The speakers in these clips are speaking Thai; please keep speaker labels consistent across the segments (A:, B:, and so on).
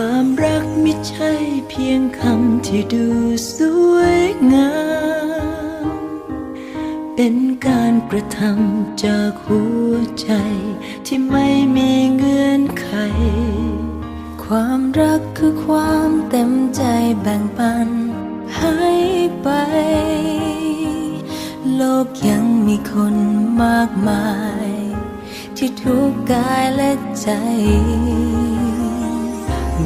A: ความรักไม่ใช่เพียงคำที่ดูสวยงาม เป็นการกระทำจากหัวใจที่ไม่มีเงื่อนไข ความรักคือความเต็มใจแบ่งปันให้ไป โลกยังมีคนมากมาย ที่ทุกข์กายและใจ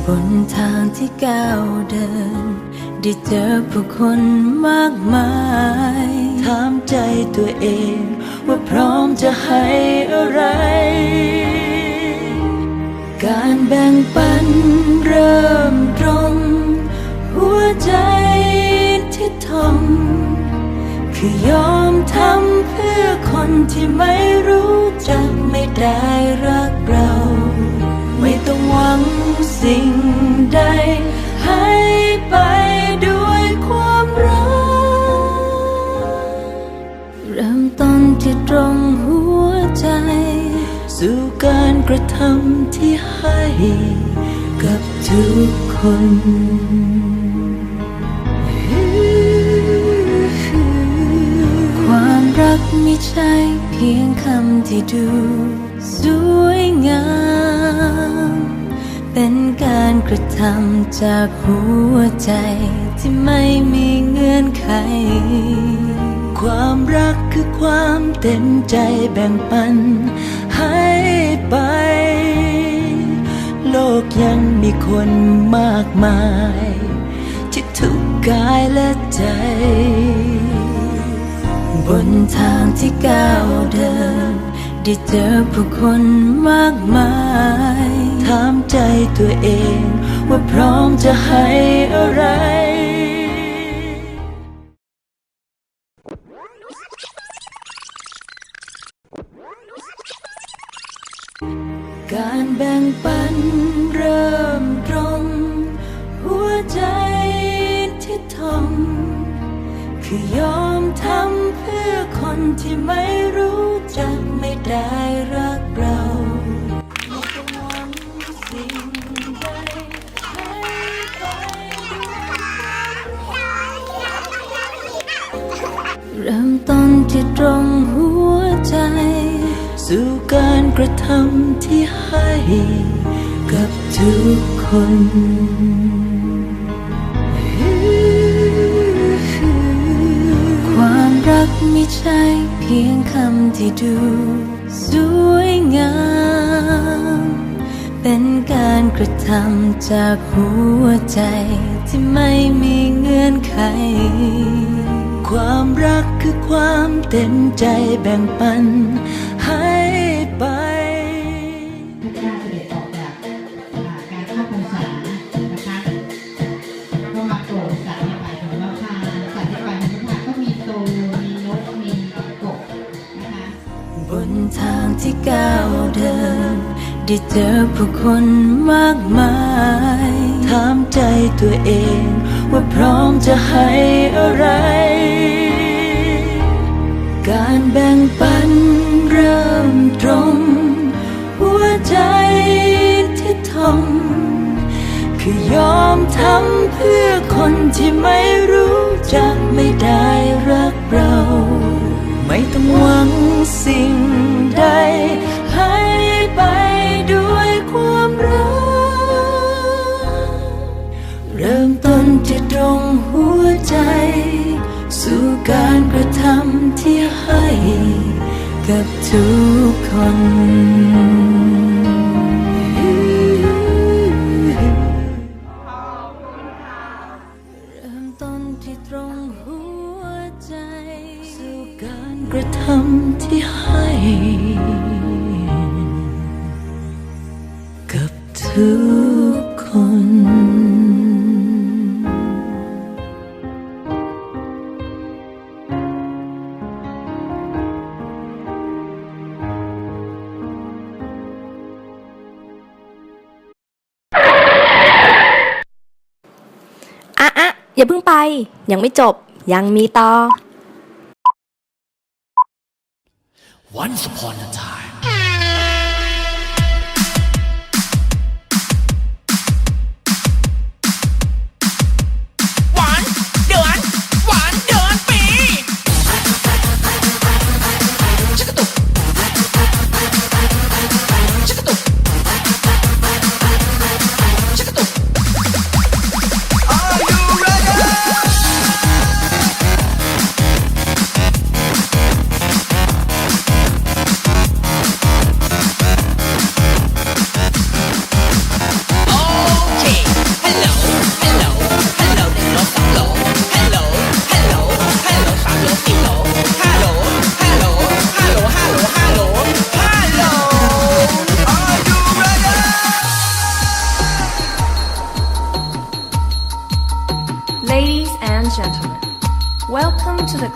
A: บนทางที่ก้าวเดิน ได้เจอผู้คนมากมาย ถามใจตัวเอง ว่าพร้อมจะให้อะไร การแบ่งปันเริ่มตรง หัวใจที่ทมคือยอมทำเพื่อคนที่ไม่รู้จักไม่ได้รักเรา ต้องหวังสิ่งใด ให้ไปด้วยความรัก เริ่มต้นที่ตรงหัวใจ สู่การกระทำที่ให้กับทุกคนความรักไม่ใช่เพียงคำที่ดู สวยงาม เป็นการกระทำจากหัวใจที่ไม่มีเงื่อนไข ความรักคือความเต็มใจแบ่งปันให้ไป โลกยังมีคนมากมาย ที่ทุกข์กายและใจ บนทางที่ก้าวเดิน ได้เจอผู้คนมากมาย ถามใจตัวเองว่าพร้อมจะให้อะไรการแบ่งปันเริ่มตรง หัวใจที่ทมคือยอมทำ คนที่ไม่รู้จักไม่ได้รักเราเริ่มต้นที่ตรงหัวใจ สู่การกระทำที่ให้กับทุกคน กไม่ใช่เพียงคำที่ดูสวยงาม เป็นการกระทำจากหัวใจที่ไม่มีเงื่อนไข ความรักคือความเต็มใจแบ่งปัน ได้
B: เจ
A: อผู้คนมากมาย ถามใจตัวเอง ว่าพร้อมจะให้อะไร การแบ่งปันเริ่มตรง หัวใจที่ทมคือยอมทำ การระทำที่ให้กับทุกคนเริ่มต้นที่ตรงหัวใจสู่การกระทำที่ให้กับทุก
C: อะอะอย่าเพิ่งไป ยังไม่จบ ยังมีต่อ
D: Once upon a time.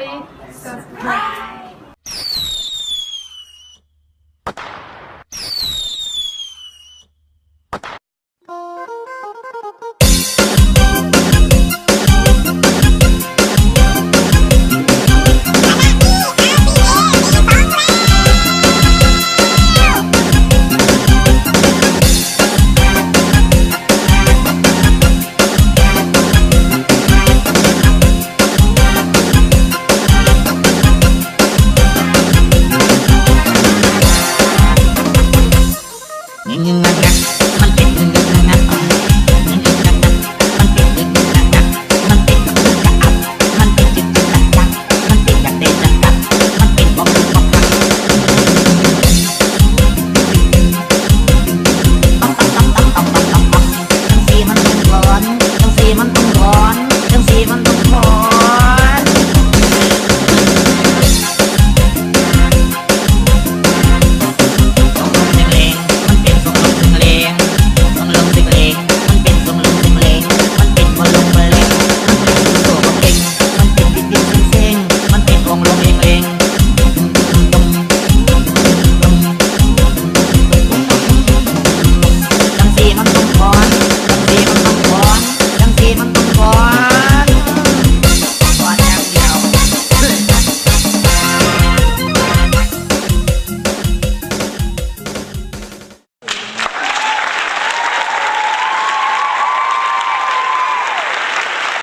D: Namaste.